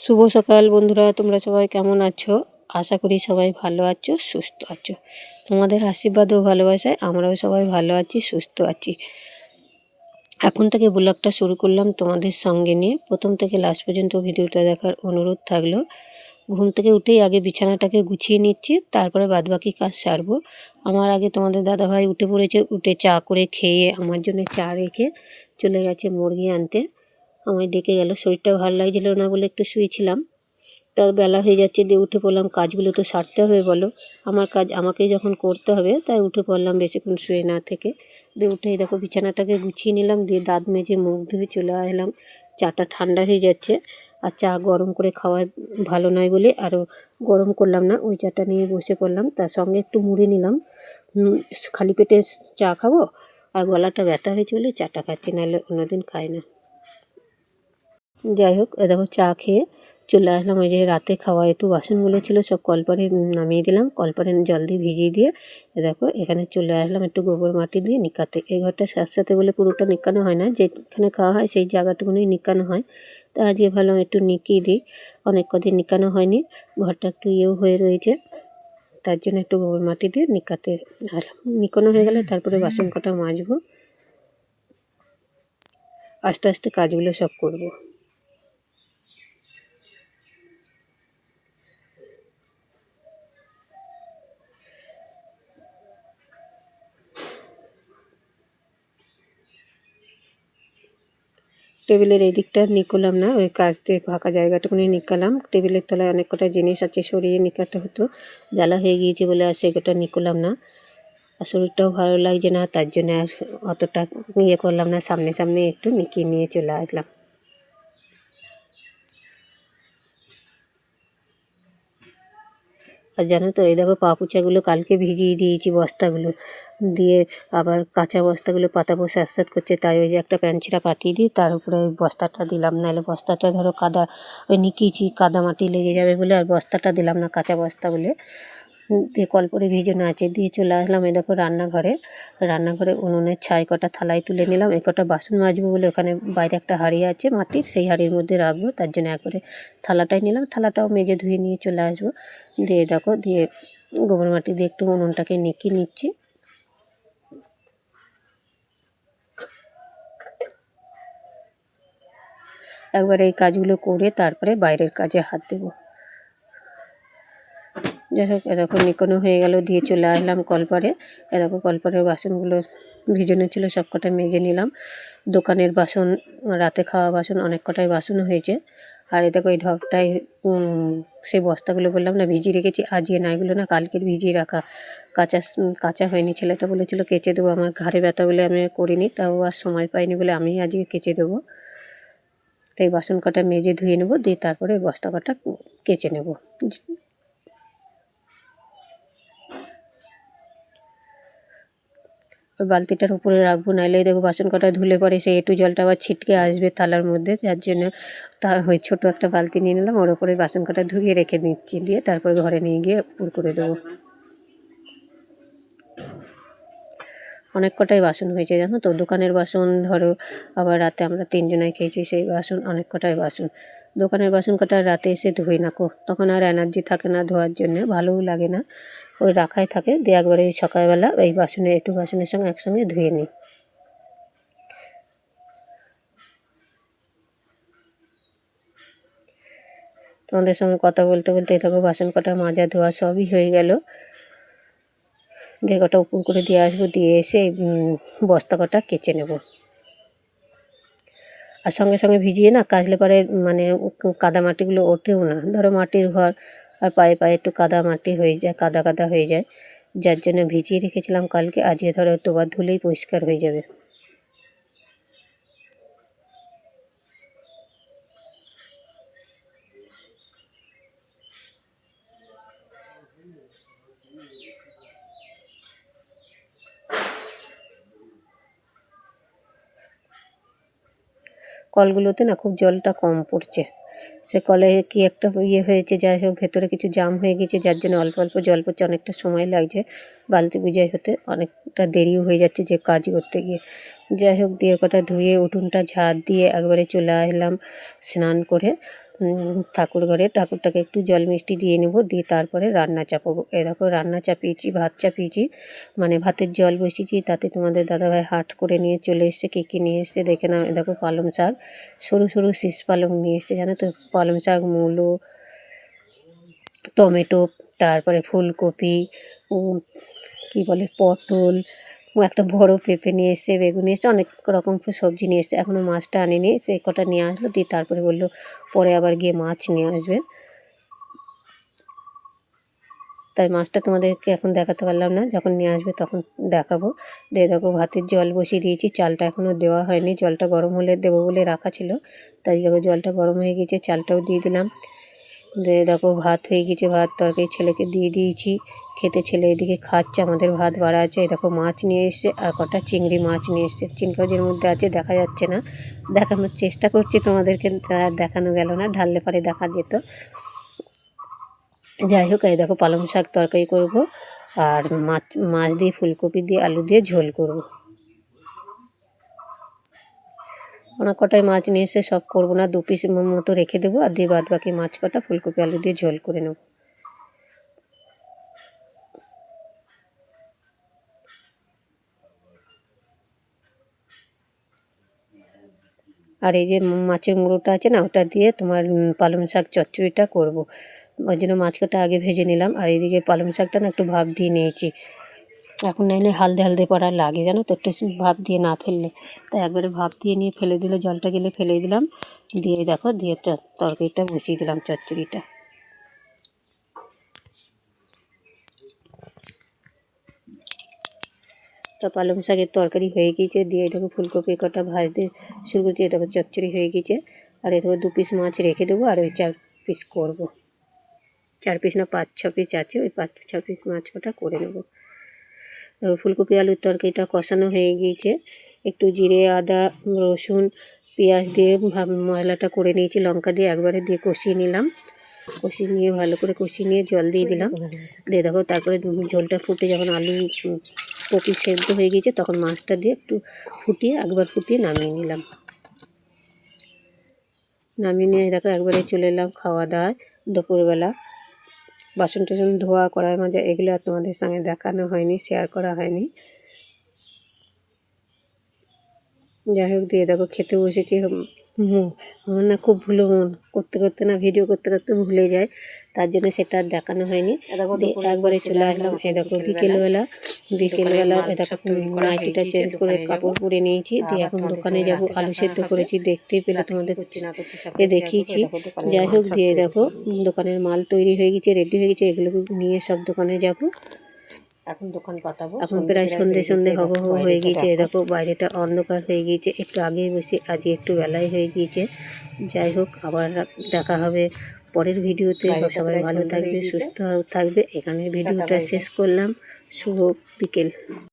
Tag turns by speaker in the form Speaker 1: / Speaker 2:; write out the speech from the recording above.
Speaker 1: শুভ সকাল বন্ধুরা, তোমরা সবাই কেমন আছো? আশা করি সবাই ভালো আছো, সুস্থ আছো। তোমাদের আশীর্বাদ ও ভালোবাসায় আমরাও সবাই ভালো আছি, সুস্থ আছি। এখন থেকে ব্লগটা শুরু করলাম তোমাদের সঙ্গে নিয়ে। প্রথম থেকে লাস্ট পর্যন্ত ভিডিওটা দেখার অনুরোধ থাকল। ঘুম থেকে উঠেই আগে বিছানাটাকে গুছিয়ে নিচ্ছি, তারপরে বাদবাকি কাজ সারবো। আমার আগে তোমাদের দাদাভাই উঠে পড়েছে, উঠে চা করে খেয়ে আমার জন্য চা রেখে চলে গেছে মুরগি আনতে। আমায় ডেকে গেল। শরীরটা ভালো লাগছিল না বলে একটু শুয়েছিলাম। তার বেলা হয়ে যাচ্ছে, দিয়ে উঠে পড়লাম। কাজগুলো তো সারতে হবে বলো। আমার কাজ আমাকেই যখন করতে হবে, তাই উঠে পড়লাম বেশিক্ষণ শুয়ে না থেকে। দিয়ে উঠে দেখো বিছানাটাকে গুছিয়ে নিলাম, দিয়ে দাঁত মেজে মুখ ধুয়ে চলে আসলাম চাটা ঠান্ডা হয়ে যাচ্ছে, আর চা গরম করে খাওয়া ভালো নয় বলে আরও গরম করলাম না। ওই চাটা নিয়ে বসে পড়লাম। তার সঙ্গে একটু মুড়ি নিলাম। খালি পেটে চা খাব? আর গলাটা ব্যথা হয়েছে বলে চাটা খাচ্ছি, নাহলে অন্যদিন খাই না। যাই হোক দেখো চা খেয়ে চলে আসলাম। ওই যে রাতে খাওয়া একটু বাসনগুলো ছিল, সব কলপারে নামিয়ে দিলাম। কলপারে জল দিয়ে ভিজিয়ে দিয়ে দেখো, এখানে চলে আসলাম একটু গোবর মাটি দিয়ে নিকাতে। এই ঘরটা সাথে বলে পুরোটা নিকানো হয় না, যেখানে খাওয়া হয় সেই জায়গাটুকুনি নিকানো হয়। তা আজকে ভাবলাম একটু নিকিয়ে দিই, অনেক কদিন নিকানো হয়নি, ঘরটা একটু ইয়েও হয়ে রয়েছে। তার জন্য একটু গোবর মাটি দিয়ে নিকাতে আসলাম। নিকানো হয়ে গেলে তারপরে বাসন কটা মাজবো। আস্তে আস্তে কাজগুলো সব করব। টেবিলের এই দিকটা নিকলাম না, ওই কাজ দিয়ে ফাঁকা জায়গাটুকুনি নিকালাম টেবিলের তলায় অনেক কটা জিনিস আছে, সরিয়ে নিকাতে হতো। জ্বালা হয়ে গিয়েছে বলে আর সেগুলোটা নিকলাম না। আর শরীরটাও ভালো লাগছে না, তার জন্য অতটা ইয়ে করলাম না, সামনে সামনে একটু নিকিয়ে নিয়ে চলে আসলাম। আর জানো তো, এই দেখো পাপুচাগুলো কালকে ভিজিয়ে দিয়েছি বস্তাগুলো। দিয়ে আবার কাঁচা বস্তাগুলো বসে স্যাঁত করছে, তাই ওই যে একটা প্যানছিরা পাঠিয়ে দিই, তার উপরে ওই বস্তাটা দিলাম। নাহলে বস্তাটা ধরো কাদা, ওই নিকিয়েছি কাদা মাটি লেগে যাবে বলে, আর বস্তাটা দিলাম না কাঁচা বস্তা বলে। দিয়ে কলপরে ভিজানো আছে দিয়ে চলে আসলাম। এই দেখো রান্নাঘরে। রান্নাঘরে উনুনের ছাই কটা থালায় তুলে নিলাম। এ কটা বাসন মাজবো বলে ওখানে বাইরে একটা হাঁড়ি আছে মাটির। সেই হাঁড়ির মধ্যে রাখব। তার জন্য একবারে থালাটাই নিলাম। থালাটাও মেজে ধুয়ে নিয়ে চলে আসব। দিয়ে দেখো, দিয়ে গোবর মাটি দিয়ে একটু উনুনটাকে নিকিয়ে নিচ্ছি। একবার এই কাজগুলো করে তারপরে বাইরের কাজে হাত দেবো। যাই হোক, এরকম নিকোনো হয়ে গেল, দিয়ে চলে আসলাম কলপারে। এরকম কলপারের বাসনগুলো ভিজানো ছিল সব কটা মেজে নিলাম। দোকানের বাসন, রাতে খাওয়া বাসন, অনেক কটাই বাসন হয়েছে। আর এটা ওই ঢপটাই সেই বস্তাগুলো বললাম না, ভিজিয়ে রেখেছি। আজিয়ে না এগুলো না কালকের ভিজিয়ে রাখা, কাঁচা কাঁচা হয়নি, ছেলেটা বলেছিল কেচে দেবো। আমার ঘাড়ে ব্যথা বলে আমি করিনি, তাও আর সময় পাইনি বলে আমি আজকে কেচে দেবো। তাই বাসন কটা মেজে ধুয়ে নেব, দিয়ে তারপরে বস্তা কটা কেচে নেব। বালতিটার উপরে রাখব, নাহলে দেখো বাসন কটা ধুলে পরে সেই একটু জলটা আবার ছিটকে আসবে থালার মধ্যে, যার জন্য তা ওই ছোটো একটা বালতি নিয়ে নিলাম, ওর উপরে বাসন কটা ধুয়ে রেখে দিচ্ছি, দিয়ে তারপরে ঘরে নিয়ে গিয়ে পুর করে দেবো। অনেক কটাই বাসন হয়েছে জানো তো? দোকানের বাসন, ধরো আবার রাতে আমরা তিনজনায় খেয়েছি, সেই বাসন, অনেক কটাই বাসন। দোকানের বাসন কটা রাতে এসে ধুই না কো। তখন আর এনার্জি থাকে না ধোয়ার জন্য, ভালোও লাগে না। ওই রাখাই থাকে, দিয়ে একবারে সকালবেলা এই বাসনে একটু বাসনের সঙ্গে একসঙ্গে ধুয়ে নিই। তোমাদের সঙ্গে কথা বলতে বলতে দেখো বাসন কটা মাজা, ধোয়া সবই হয়ে গেল। দিয়ে কটা উপর করে দিয়ে আসব, দিয়ে এসে বস্তা কটা কেচে নেব। আর সঙ্গে সঙ্গে ভিজিয়ে না কাচলে পরে মানে কাদা মাটিগুলো ওঠেও না। ধরো মাটির ঘর আর পায়ে পায়ে একটু কাদা মাটি হয়ে যায়, কাদা কাদা হয়ে যায়। যার জন্য ভিজিয়ে রেখেছিলাম কালকে, আজকে ধরো দুবার ধুলেই পরিষ্কার হয়ে যাবে। কলগুলোতে না খুব জলটা কম পড়ছে। সে কলে কি একটা ইয়ে হয়েছে, যাই হোক, ভেতরে কিছু জাম হয়ে গেছে, যার জন্য অল্প অল্প জল পড়ছে, অনেকটা সময় লাগছে। বালতি বুঝাই হতে অনেকটা দেরিও হয়ে যাচ্ছে যে কাজ করতে গিয়ে। যাই হোক, দিয়ে কটা ধুয়ে উঠুনটা ঝাড় দিয়ে একবারে চলে আসলাম স্নান করে। ঠাকুর ঘরে। ঠাকুরটাকে একটু জল মিষ্টি দিয়ে নেব, দিয়ে তারপরে রান্না চাপাবো। এরকম রান্না চাপিয়েছি, ভাত চাপিয়েছি। মানে ভাতের জল বসিয়েছি, তাতে তোমাদের দাদাভাই হাট করে নিয়ে চলে এসছে, কী কী নিয়ে এসছে দেখে নাও। দেখো, পালং শাক, সরু সরু শীষ পালং নিয়ে এসছে, জানো তো? পালং শাক, মূলো, টমেটো, তারপরে ফুলকপি কী বলে, পটল একটা বড় পেঁপে নিয়ে এসছে, বেগুন এসছে, অনেক রকম সবজি নিয়ে এসছে। এখনও মাছটা আনেনি, সে কটা নিয়ে আসলো, দিয়ে তারপরে বলল, পরে আবার গিয়ে মাছ নিয়ে আসবে। তাই মাছটা তোমাদেরকে এখন দেখাতে পারলাম না, যখন নিয়ে আসবে তখন দেখাবো। দিয়ে দেখো, ভাতের জল বসিয়ে দিয়েছি, চালটা এখনও দেওয়া হয়নি, জলটা গরম হলে দেবো বলে রাখা ছিল। তাই দেখো, জলটা গরম হয়ে গেছে, চালটাও দিয়ে দিলাম। দিয়ে দেখো, ভাত হয়ে গেছে, ভাত তরকারি ছেলেকে দিয়ে দিয়েছি। খেতে ছেলে এদিকে খাচ্ছে, আমাদের ভাত বাড়া আছে দেখো মাছ নিয়ে এসছে, আর কটা চিংড়ি মাছ নিয়ে এসছে। চিংকাজের মধ্যে আছে, দেখা যাচ্ছে না, দেখানোর চেষ্টা করছি তোমাদেরকে, আর দেখানো গেল না, ঢাললে পরে দেখা যেত। যাই হোক, এই দেখো পালং শাক তরকারি করব, আর মাছ মাছ দিয়ে ফুলকপি দিয়ে আলু দিয়ে ঝোল করব। অনেক কটাই মাছ নিয়ে এসে সব করব না, দু পিস মতো রেখে দেবো, আর দিয়ে বাদ বাকি মাছ কটা, ফুলকপি, আলু দিয়ে ঝোল করে নেব। আর এই যে মাছের মুড়োটা আছে না, ওটা দিয়ে তোমার পালং শাক চচ্চড়িটা করব। ওই জন্য মাছ কাটা আগে ভেজে নিলাম। আর এইদিকে পালং শাকটা না একটু ভাব দিয়ে নিয়েছি। এখন নাইলে হালদে হালদে পড়া লাগে, জানো তো? একটু ভাপ দিয়ে না ফেললে। তাই একবারে ভাপ দিয়ে নিয়ে ফেলে দিলে, জলটা গেলে ফেলে দিলাম। দিয়ে দেখো, দিয়ে তরকারিটা বসিয়ে দিলাম চচ্চড়িটা। তা পালং শাকের তরকারি হয়ে গিয়েছে। দিয়ে দেখো ফুলকপি, কটা ভাজতে শুরু করছি দেখো চচ্চড়ি হয়ে গিয়েছে। আর এ দেখো দু পিস মাছ রেখে দেবো আর ওই চার পিস করব। চার পিস না, পাঁচ, ছ পিস আছে, ওই পাঁচ, ছ পিস মাছ কটা করে নেব। তো ফুলকপি আলুর তরকারিটা কষানো হয়ে গিয়েছে। একটু জিরে, আদা, রসুন, পেঁয়াজ দিয়ে মশলাটা করে নিয়েছি, লঙ্কা দিয়ে একবারে দিয়ে কষিয়ে নিলাম। কষিয়ে নিয়ে ভালো করে কষিয়ে নিয়ে জল দিয়ে দিলাম। দিয়ে দেখো, তারপরে ঝোলটা ফুটে যখন আলু কপি সেদ্ধ হয়ে গিয়েছে, তখন মাছটা দিয়ে একটু ফুটিয়ে, একবার ফুটিয়ে নামিয়ে নিলাম। নামিয়ে নিয়ে দেখো, একবারে চলে এলাম খাওয়া দাওয়ায়। দুপুরবেলা বাসন টাসন ধোয়া করার মাঝে এগুলো আর তোমাদের সঙ্গে দেখানো হয়নি শেয়ার করা হয়নি। যাই হোক দিয়ে দেখো খেতে বসেছি আমার না খুব ভুলো মন। করতে করতে না ভিডিও করতে করতে ভুলে যায় তার জন্য সেটা আর দেখানো হয়নি। একবারে চলে আসলাম এ দেখো বিকেলবেলা বিকেলবেলা এ দেখো নাইটিটা চেঞ্জ করে কাপড় পরে নিয়েছি দিয়ে এখন দোকানে যাব আলু সেদ্ধ করেছি দেখতেই পেলে তোমাদের এ দেখিয়েছি। যাই হোক দিয়ে দেখো দোকানের মাল তৈরি হয়ে গেছে রেডি হয়ে গেছে এগুলো নিয়ে সব দোকানে যাব।
Speaker 2: এখন দোকান পাতাবো
Speaker 1: এখন প্রায় সন্ধে সন্ধে হব হব হয়ে গিয়েছে এ দেখো বাইরেটা অন্ধকার হয়ে গিয়েছে একটু আগেই বসে আজকে একটু বেলাই হয়ে গিয়েছে। যাই হোক আবার দেখা হবে পরের ভিডিওতে সবাই ভালো থাকবে সুস্থ থাকবে এখানে ভিডিওটা। শেষ করলাম শুভ বিকেল।